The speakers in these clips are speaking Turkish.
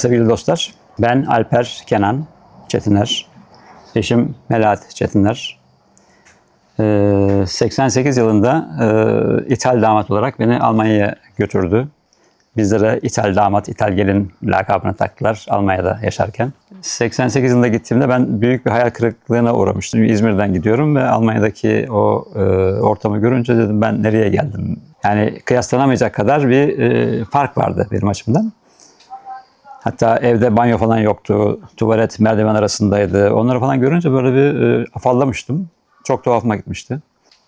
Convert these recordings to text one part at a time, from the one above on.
Sevgili dostlar. Ben Alper Kenan Çetiner. Eşim Melahat Çetiner. Ee, 88 yılında e, İthal damat olarak beni Almanya'ya götürdü. Bizlere İthal damat, İthal gelin lakabını taktılar Almanya'da yaşarken. 88 yılında gittiğimde ben büyük bir hayal kırıklığına uğramıştım. İzmir'den gidiyorum ve Almanya'daki o e, ortamı görünce dedim ben nereye geldim? Yani kıyaslanamayacak kadar bir e, fark vardı benim açımdan. Hatta evde banyo falan yoktu. Tuvalet merdiven arasındaydı. Onları falan görünce böyle bir e, afallamıştım. Çok tuhafıma gitmişti.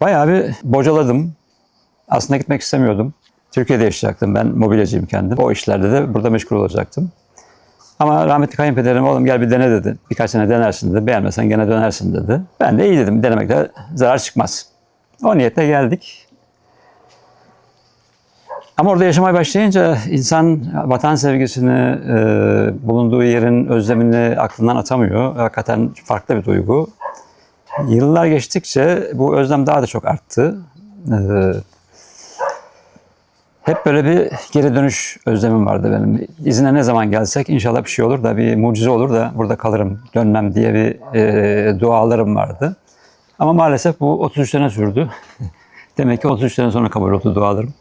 Bayağı bir bocaladım. Aslında gitmek istemiyordum. Türkiye'de yaşayacaktım. Ben mobilyacıyım kendim. O işlerde de burada meşgul olacaktım. Ama rahmetli kayınpederim oğlum gel bir dene dedi. Birkaç sene denersin dedi. Beğenmesen gene dönersin dedi. Ben de iyi dedim. Denemekte zarar çıkmaz. O niyetle geldik. Ama orada yaşamaya başlayınca insan vatan sevgisini, e, bulunduğu yerin özlemini aklından atamıyor. Hakikaten farklı bir duygu. Yıllar geçtikçe bu özlem daha da çok arttı. E, hep böyle bir geri dönüş özlemim vardı benim. İzine ne zaman gelsek inşallah bir şey olur da bir mucize olur da burada kalırım, dönmem diye bir e, dualarım vardı. Ama maalesef bu 33 sene sürdü. Demek ki 33 sene sonra kabul oldu dualarım.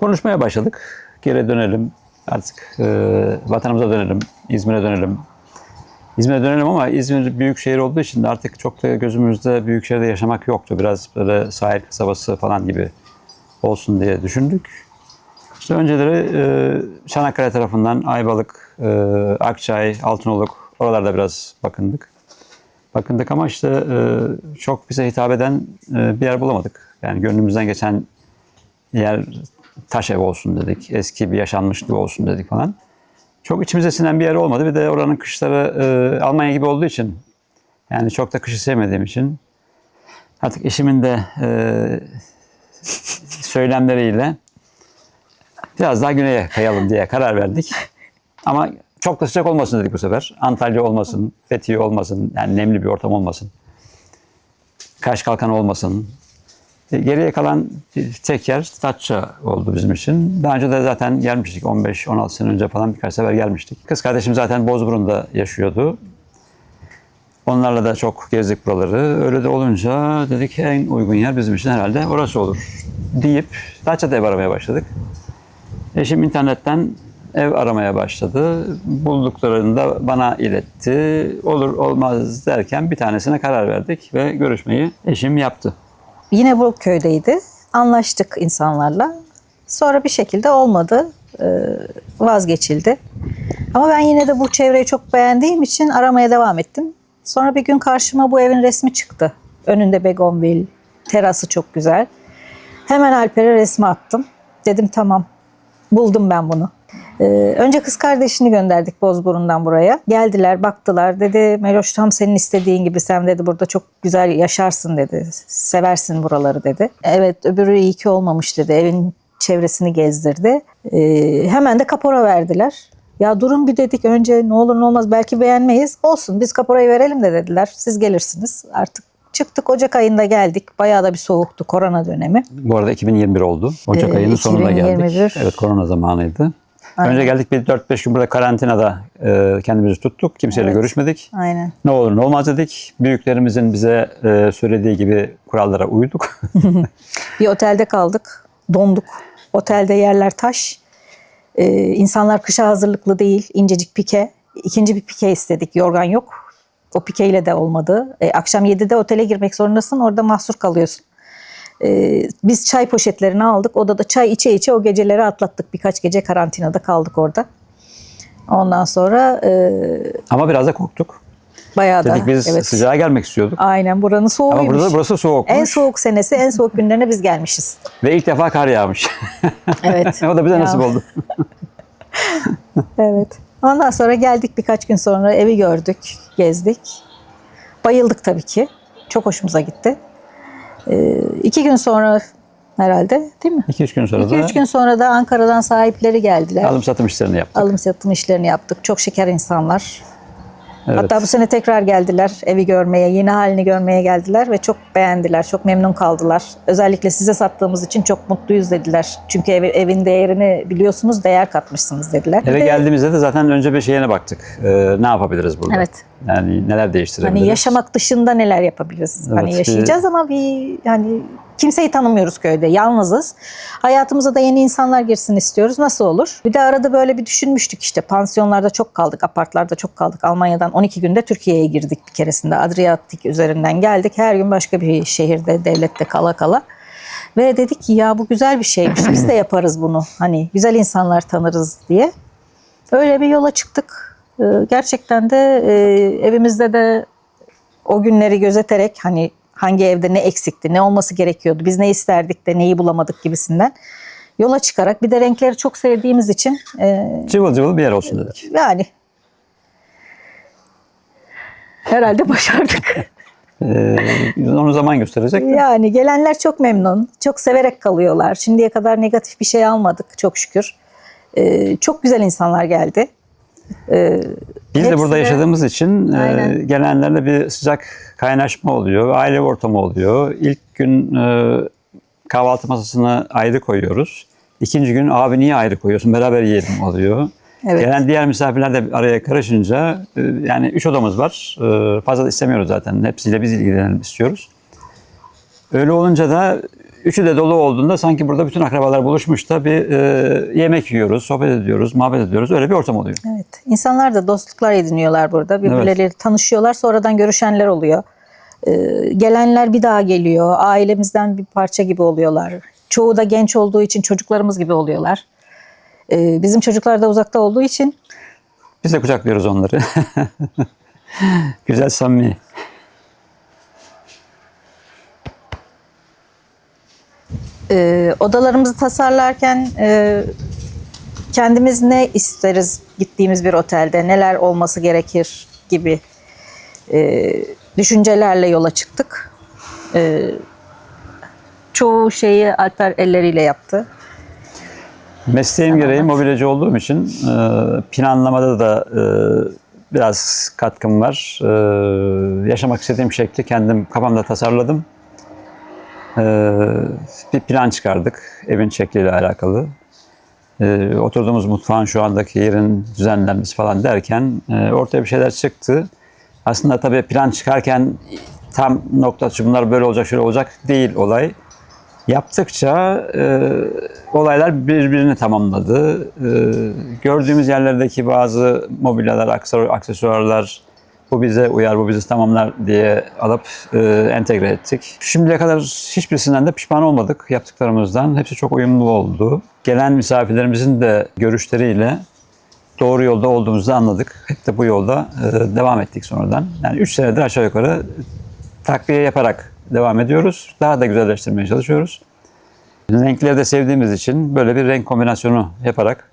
Konuşmaya başladık. Geri dönelim. Artık e, vatanımıza dönelim. İzmir'e dönelim. İzmir'e dönelim ama İzmir büyük şehir olduğu için artık çok da gözümüzde büyük şehirde yaşamak yoktu. Biraz böyle sahil kasabası falan gibi olsun diye düşündük. İşte önceleri e, Çanakkale tarafından Ayvalık, e, Akçay, Altınoluk oralarda biraz bakındık. Bakındık ama işte e, çok bize hitap eden e, bir yer bulamadık. Yani gönlümüzden geçen yer taş ev olsun dedik. Eski bir yaşanmışlığı olsun dedik falan. Çok içimize sinen bir yer olmadı. Bir de oranın kışları e, Almanya gibi olduğu için yani çok da kışı sevmediğim için artık eşimin de e, söylemleriyle biraz daha güneye kayalım diye karar verdik. Ama çok da sıcak olmasın dedik bu sefer. Antalya olmasın, Fethiye olmasın, yani nemli bir ortam olmasın. Kaş kalkan olmasın. E, Geriye kalan tek yer Datça oldu bizim için. Daha önce de zaten gelmiştik. 15-16 sene önce falan birkaç sefer gelmiştik. Kız kardeşim zaten Bozburun'da yaşıyordu. Onlarla da çok gezdik buraları. Öyle de olunca dedik en uygun yer bizim için herhalde orası olur deyip Datça'da ev aramaya başladık. Eşim internetten ev aramaya başladı. Bulduklarını da bana iletti. Olur olmaz derken bir tanesine karar verdik ve görüşmeyi eşim yaptı. Yine bu köydeydi. Anlaştık insanlarla. Sonra bir şekilde olmadı. Ee, vazgeçildi. Ama ben yine de bu çevreyi çok beğendiğim için aramaya devam ettim. Sonra bir gün karşıma bu evin resmi çıktı. Önünde begonvil, terası çok güzel. Hemen Alper'e resmi attım. Dedim tamam, buldum ben bunu. Ee, önce kız kardeşini gönderdik Bozburun'dan buraya. Geldiler, baktılar. Dedi Meloş tam senin istediğin gibi sen dedi burada çok güzel yaşarsın dedi. Seversin buraları dedi. Evet öbürü iyi ki olmamış dedi. Evin çevresini gezdirdi. Ee, hemen de kapora verdiler. Ya durun bir dedik önce ne olur ne olmaz belki beğenmeyiz. Olsun biz kaporayı verelim de dediler. Siz gelirsiniz. Artık çıktık Ocak ayında geldik. Bayağı da bir soğuktu korona dönemi. Bu arada 2021 oldu. Ocak Ee, ayının sonunda geldik. 2021. Evet korona zamanıydı. Aynen. Önce geldik bir 4-5 gün burada karantinada e, kendimizi tuttuk. Kimseyle Evet. görüşmedik. Aynen. Ne olur ne olmaz dedik. Büyüklerimizin bize e, söylediği gibi kurallara uyduk. Bir otelde kaldık. Donduk. Otelde yerler taş. Ee, insanlar kışa hazırlıklı değil. İncecik pike. İkinci bir pike istedik. Yorgan yok. O pikeyle de olmadı. Ee, akşam 7'de otele girmek zorundasın. Orada mahsur kalıyorsun. Ee, biz çay poşetlerini aldık. Odada çay içe içe o geceleri atlattık. Birkaç gece karantinada kaldık orada. Ondan sonra e, Ama biraz da korktuk. bayağı da Dedik biz evet. sıcağa gelmek istiyorduk. Aynen buranın soğuğuymuş. Ama burada burası soğukmuş. en soğuk senesi, en soğuk günlerine biz gelmişiz. Ve ilk defa kar yağmış. Evet. o da bize Ya. nasip oldu. Evet. Ondan sonra geldik birkaç gün sonra evi gördük, gezdik. Bayıldık tabii ki. Çok hoşumuza gitti. Ee, iki gün sonra herhalde değil mi? 2-3 gün sonra İki da üç gün sonra da Ankara'dan sahipleri geldiler. alım satım işlerini yaptık. Alım satım işlerini yaptık. Çok şeker insanlar. Evet. Hatta bu sene tekrar geldiler evi görmeye, yeni halini görmeye geldiler ve çok beğendiler, çok memnun kaldılar. Özellikle size sattığımız için çok mutluyuz dediler. Çünkü ev- evin değerini biliyorsunuz, değer katmışsınız dediler. Bir Eve de geldiğimizde de zaten önce bir şeyine baktık. Ee, ne yapabiliriz burada? Evet. Yani neler değiştirebiliriz? Hani yaşamak dışında neler yapabiliriz? Evet, hani bir- yaşayacağız ama bir yani kimseyi tanımıyoruz köyde. Yalnızız. Hayatımıza da yeni insanlar girsin istiyoruz. Nasıl olur? Bir de arada böyle bir düşünmüştük işte. Pansiyonlarda çok kaldık, apartlarda çok kaldık. Almanya'dan 12 günde Türkiye'ye girdik bir keresinde. Adriyatik üzerinden geldik. Her gün başka bir şehirde, devlette kala kala. Ve dedik ki ya bu güzel bir şeymiş. Biz de yaparız bunu. Hani güzel insanlar tanırız diye. Öyle bir yola çıktık. Ee, Gerçekten de e, evimizde de o günleri gözeterek hani hangi evde ne eksikti, ne olması gerekiyordu, biz ne isterdik de neyi bulamadık gibisinden yola çıkarak bir de renkleri çok sevdiğimiz için e, Cıvıl cıvıl bir yer olsun dedik. yani herhalde başardık. Ee, onu zaman gösterecek. de. yani gelenler çok memnun, çok severek kalıyorlar. Şimdiye kadar negatif bir şey almadık çok şükür. E, çok güzel insanlar geldi. E, Biz de burada yaşadığımız için e, gelenlerle bir sıcak kaynaşma oluyor. Aile ortamı oluyor. İlk gün e, kahvaltı masasını ayrı koyuyoruz. İkinci gün abi niye ayrı koyuyorsun beraber yiyelim oluyor. Evet. Gelen diğer misafirler de araya karışınca e, yani üç odamız var. E, fazla da istemiyoruz zaten. Hepsiyle biz ilgilenelim istiyoruz. Öyle olunca da üçü de dolu olduğunda sanki burada bütün akrabalar buluşmuş da bir e, yemek yiyoruz, sohbet ediyoruz, muhabbet ediyoruz. Öyle bir ortam oluyor. Evet. İnsanlar da dostluklar ediniyorlar burada. Birbirleriyle tanışıyorlar. Sonradan görüşenler oluyor. Ee, gelenler bir daha geliyor. Ailemizden bir parça gibi oluyorlar. Çoğu da genç olduğu için çocuklarımız gibi oluyorlar. Ee, bizim çocuklar da uzakta olduğu için Biz de kucaklıyoruz onları. Güzel samimi. E, odalarımızı tasarlarken e, kendimiz ne isteriz gittiğimiz bir otelde, neler olması gerekir gibi e, düşüncelerle yola çıktık. E, çoğu şeyi Alper elleriyle yaptı. Mesleğim gereği mobilyacı olduğum için e, planlamada da e, biraz katkım var. E, yaşamak istediğim şekli kendim kafamda tasarladım. E, bir plan çıkardık evin şekliyle alakalı. E, oturduğumuz mutfağın şu andaki yerin düzenlenmesi falan derken e, ortaya bir şeyler çıktı. Aslında tabii plan çıkarken tam noktası bunlar böyle olacak şöyle olacak değil olay. Yaptıkça e, olaylar birbirini tamamladı. E, gördüğümüz yerlerdeki bazı mobilyalar, aksesuar- aksesuarlar bu bize uyar, bu bizi tamamlar diye alıp e, entegre ettik. Şimdiye kadar hiçbirisinden de pişman olmadık yaptıklarımızdan. Hepsi çok uyumlu oldu. Gelen misafirlerimizin de görüşleriyle doğru yolda olduğumuzu anladık. Hep de bu yolda e, devam ettik sonradan. Yani 3 senedir aşağı yukarı takviye yaparak devam ediyoruz. Daha da güzelleştirmeye çalışıyoruz. Renkleri de sevdiğimiz için böyle bir renk kombinasyonu yaparak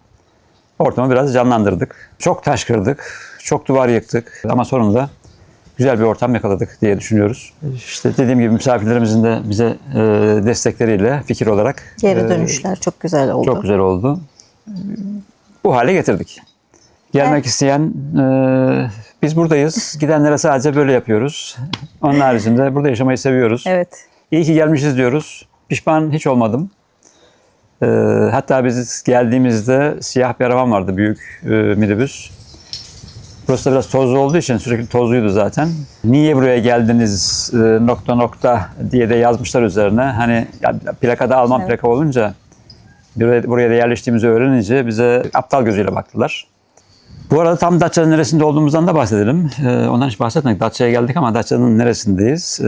ortamı biraz canlandırdık. Çok taş kırdık, çok duvar yıktık ama sonunda güzel bir ortam yakaladık diye düşünüyoruz. İşte dediğim gibi misafirlerimizin de bize e, destekleriyle fikir olarak Geri e, dönüşler çok güzel oldu. çok güzel oldu. Bu hale getirdik. Gelmek Evet. isteyen e, biz buradayız. Gidenlere sadece böyle yapıyoruz. Onun haricinde burada yaşamayı seviyoruz. Evet. İyi ki gelmişiz diyoruz. Pişman hiç olmadım. E, hatta biz geldiğimizde siyah bir arabam vardı, büyük e, minibüs. Burası da biraz tozlu olduğu için sürekli tozluydu zaten. Niye buraya geldiniz e, nokta nokta diye de yazmışlar üzerine. Hani ya, plakada Alman Evet. plaka olunca buraya, buraya da yerleştiğimizi öğrenince bize aptal gözüyle baktılar. Bu arada tam Datça'nın neresinde olduğumuzdan da bahsedelim. Ee, ondan hiç bahsetmedik. Datça'ya geldik ama Datça'nın neresindeyiz? Ee,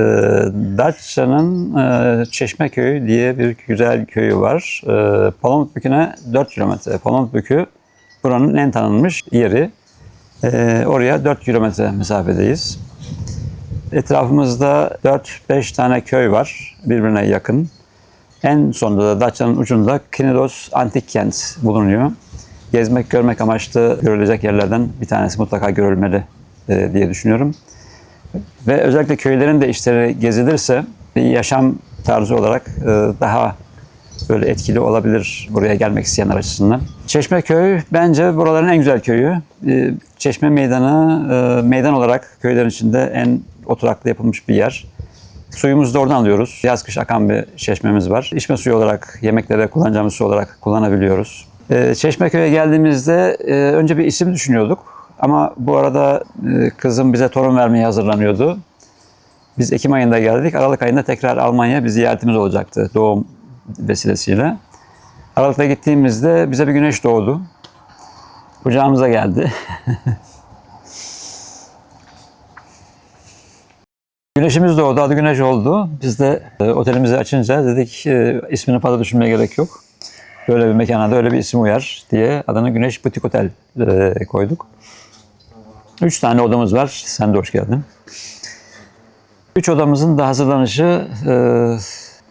Datça'nın e, Çeşmeköy diye bir güzel köyü var. Ee, Palamutbükü'ne 4 kilometre. Palamutbükü buranın en tanınmış yeri. Ee, oraya 4 kilometre mesafedeyiz. Etrafımızda 4-5 tane köy var birbirine yakın. En sonunda da Datça'nın ucunda Knidos Antik Kent bulunuyor. Gezmek, görmek amaçlı görülecek yerlerden bir tanesi mutlaka görülmeli e, diye düşünüyorum. Ve özellikle köylerin de işleri gezilirse bir yaşam tarzı olarak e, daha böyle etkili olabilir buraya gelmek isteyenler açısından. Çeşmeköy bence buraların en güzel köyü. Ee, Çeşme Meydanı e, meydan olarak köylerin içinde en oturaklı yapılmış bir yer. Suyumuzu da oradan alıyoruz. Yaz kış akan bir çeşmemiz var. İçme suyu olarak, yemeklere kullanacağımız su olarak kullanabiliyoruz. Ee, Çeşmeköy'e geldiğimizde e, önce bir isim düşünüyorduk. Ama bu arada e, kızım bize torun vermeye hazırlanıyordu. Biz Ekim ayında geldik. Aralık ayında tekrar Almanya bir ziyaretimiz olacaktı doğum vesilesiyle. Aralıkta gittiğimizde bize bir güneş doğdu. Kucağımıza geldi. Güneşimiz doğdu, adı Güneş oldu. Biz de e, otelimizi açınca dedik e, ismini fazla düşünmeye gerek yok. Böyle bir mekana da öyle bir isim uyar diye adını Güneş Butik Otel e, koyduk. Üç tane odamız var. Sen de hoş geldin. Üç odamızın da hazırlanışı e,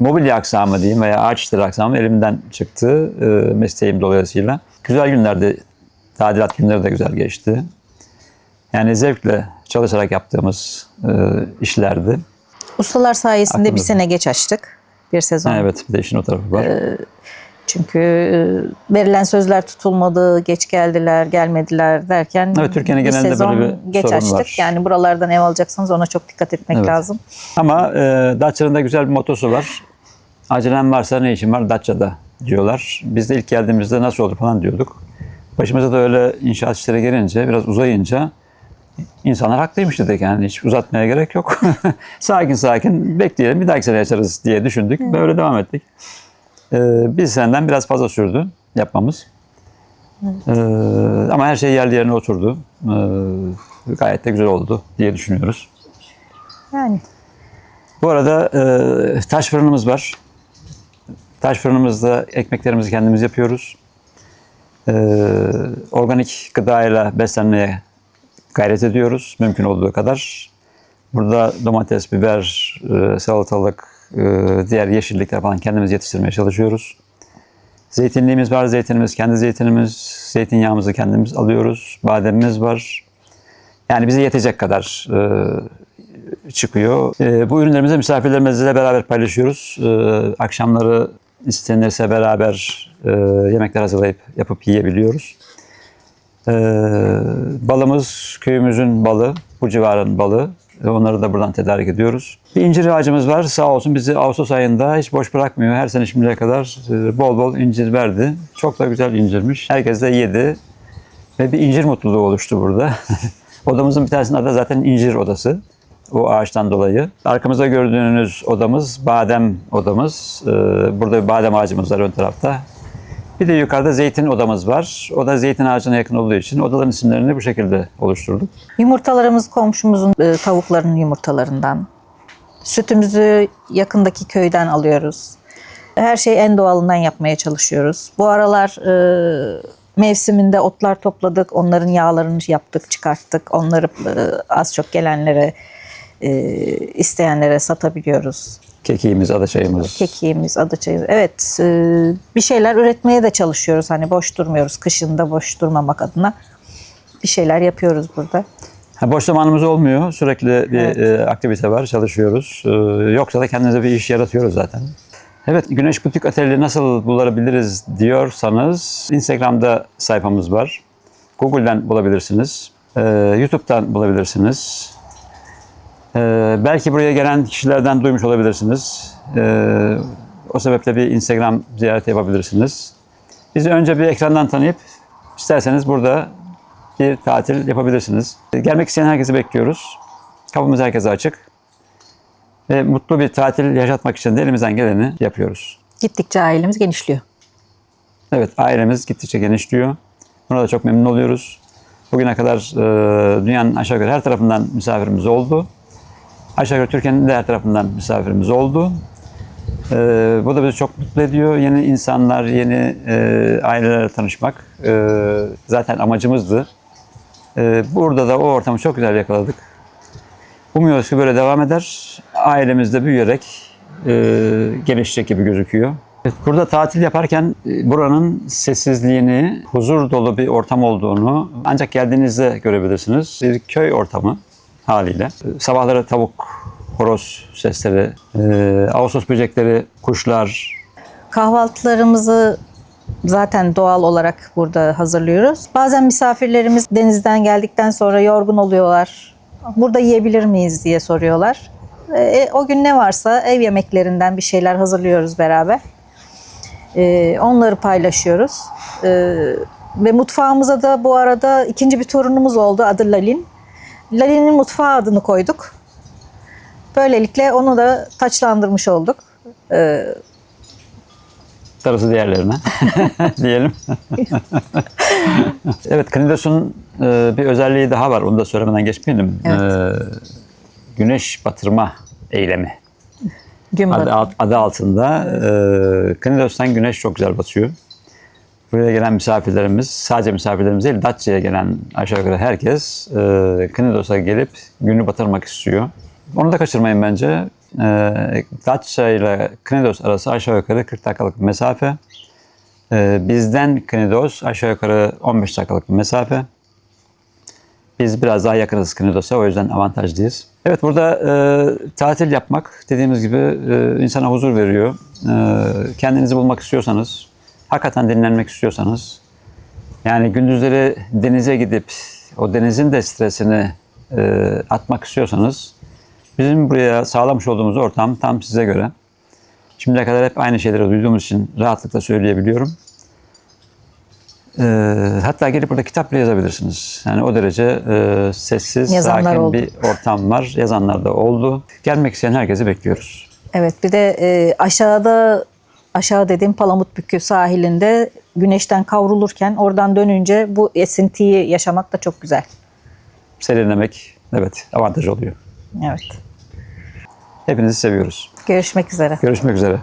mobilya aksamı diyeyim veya ağaç işleri aksamı elimden çıktı e, mesleğim dolayısıyla. Güzel günlerdi. Tadilat günleri de güzel geçti. Yani zevkle çalışarak yaptığımız e, işlerdi. Ustalar sayesinde bir Aklımda. sene geç açtık. Bir sezon. Ha, evet bir de işin o tarafı var. Çünkü e, verilen sözler tutulmadı, geç geldiler, gelmediler derken Evet, Türkiye'nin genelinde sezon böyle bir geç sorun açtık. var. Yani buralardan ev alacaksanız ona çok dikkat etmek Evet. lazım. Ama e, Datça'nın da güzel bir motosu var. Acelem varsa ne işin var Datça'da diyorlar. Biz de ilk geldiğimizde nasıl olur falan diyorduk. Başımıza da öyle inşaat işleri gelince, biraz uzayınca insanlar haklıymış dedik yani hiç uzatmaya gerek yok. sakin sakin bekleyelim bir dahaki sene yaşarız diye düşündük. Böyle devam ettik. Ee, bir seneden biraz fazla sürdü yapmamız. Ee, ama her şey yerli yerine oturdu. Ee, gayet de güzel oldu diye düşünüyoruz. Yani Bu arada e, taş fırınımız var. Taş fırınımızda ekmeklerimizi kendimiz yapıyoruz. E, organik gıdayla beslenmeye gayret ediyoruz mümkün olduğu kadar. Burada domates, biber, e, salatalık, e, diğer yeşillikler falan kendimiz yetiştirmeye çalışıyoruz. Zeytinliğimiz var, zeytinimiz kendi zeytinimiz, zeytinyağımızı kendimiz alıyoruz, bademimiz var. Yani bize yetecek kadar e, çıkıyor. E, bu ürünlerimizi misafirlerimizle beraber paylaşıyoruz. E, akşamları istenirse beraber yemekler hazırlayıp yapıp yiyebiliyoruz. Balımız köyümüzün balı, bu civarın balı. E, Onları da buradan tedarik ediyoruz. Bir incir ağacımız var. Sağ olsun bizi Ağustos ayında hiç boş bırakmıyor. Her sene şimdiye kadar e, bol bol incir verdi. Çok da güzel incirmiş. Herkes de yedi. Ve bir incir mutluluğu oluştu burada. Odamızın bir tanesinin adı zaten incir odası. O ağaçtan dolayı. Arkamızda gördüğünüz odamız badem odamız. Ee, Burada bir badem ağacımız var ön tarafta. Bir de yukarıda zeytin odamız var. O da zeytin ağacına yakın olduğu için odaların isimlerini bu şekilde oluşturduk. yumurtalarımız komşumuzun e, tavuklarının yumurtalarından. Sütümüzü yakındaki köyden alıyoruz. Her şeyi en doğalından yapmaya çalışıyoruz. Bu aralar e, mevsiminde otlar topladık. Onların yağlarını yaptık, çıkarttık. Onları e, az çok gelenlere, e, isteyenlere satabiliyoruz. Kekiğimiz, adaçayımız. Kekiğimiz, adaçayımız. Evet, e, bir şeyler üretmeye de çalışıyoruz. Hani boş durmuyoruz. Kışında boş durmamak adına bir şeyler yapıyoruz burada. Ha, boş zamanımız olmuyor. Sürekli bir e, aktivite var, çalışıyoruz. E, yoksa da kendimize bir iş yaratıyoruz zaten. Evet, Güneş Butik Oteli nasıl bulabiliriz diyorsanız Instagram'da sayfamız var. Google'den bulabilirsiniz. E, YouTube'dan bulabilirsiniz. E, belki buraya gelen kişilerden duymuş olabilirsiniz. E, o sebeple bir Instagram ziyareti yapabilirsiniz. Bizi önce bir ekrandan tanıyıp isterseniz burada bir tatil yapabilirsiniz. Gelmek isteyen herkesi bekliyoruz. Kapımız herkese açık. Ve mutlu bir tatil yaşatmak için de elimizden geleni yapıyoruz. Gittikçe ailemiz genişliyor. Evet, ailemiz gittikçe genişliyor. Buna da çok memnun oluyoruz. Bugüne kadar e, dünyanın aşağı yukarı her tarafından misafirimiz oldu. Aşağı yukarı Türkiye'nin de her tarafından misafirimiz oldu. E, bu da bizi çok mutlu ediyor. Yeni insanlar, yeni e, ailelerle tanışmak e, zaten amacımızdı. E, burada da o ortamı çok güzel yakaladık. Umuyoruz ki böyle devam eder. Ailemiz de büyüyerek e, gelişecek gibi gözüküyor. Burada tatil yaparken e, buranın sessizliğini, huzur dolu bir ortam olduğunu ancak geldiğinizde görebilirsiniz. Bir köy ortamı haliyle. E, Sabahları tavuk, horoz sesleri, e, ağustos böcekleri, kuşlar, Kahvaltılarımızı zaten doğal olarak burada hazırlıyoruz. Bazen misafirlerimiz denizden geldikten sonra yorgun oluyorlar. Burada yiyebilir miyiz diye soruyorlar. E, o gün ne varsa ev yemeklerinden bir şeyler hazırlıyoruz beraber. E, onları paylaşıyoruz. E, ve mutfağımıza da bu arada ikinci bir torunumuz oldu adı Lalin. Lalin'in mutfağı adını koyduk. Böylelikle onu da taçlandırmış olduk. E, Darısı diğerlerine diyelim. evet, Knidos'un e, bir özelliği daha var. Onu da söylemeden geçmeyelim. Evet. E, güneş batırma eylemi. gün Adı, adı altında. E, Knidos'tan güneş çok güzel batıyor. Buraya gelen misafirlerimiz, sadece misafirlerimiz değil, Datça'ya gelen aşağı yukarı herkes e, Knidos'a gelip günü batırmak istiyor. Onu da kaçırmayın bence. E, Datça ile Knidos arası aşağı yukarı 40 dakikalık mesafe. E, bizden Knidos aşağı yukarı 15 dakikalık mesafe. Biz biraz daha yakınız Knidos'a o yüzden avantajlıyız. Evet burada e, tatil yapmak dediğimiz gibi e, insana huzur veriyor. E, kendinizi bulmak istiyorsanız, hakikaten dinlenmek istiyorsanız, yani gündüzleri denize gidip o denizin de stresini e, atmak istiyorsanız bizim buraya sağlamış olduğumuz ortam tam size göre. Şimdiye kadar hep aynı şeyleri duyduğumuz için rahatlıkla söyleyebiliyorum. Ee, hatta gelip burada kitap bile yazabilirsiniz. Yani o derece e, sessiz, Yazanlar sakin oldu. bir ortam var. Yazanlar da oldu. Gelmek isteyen herkesi bekliyoruz. Evet bir de e, aşağıda aşağı dediğim Palamutbükü sahilinde güneşten kavrulurken oradan dönünce bu esintiyi yaşamak da çok güzel. Serinlemek evet avantaj oluyor. Evet. Hepinizi seviyoruz. Görüşmek üzere. Görüşmek üzere.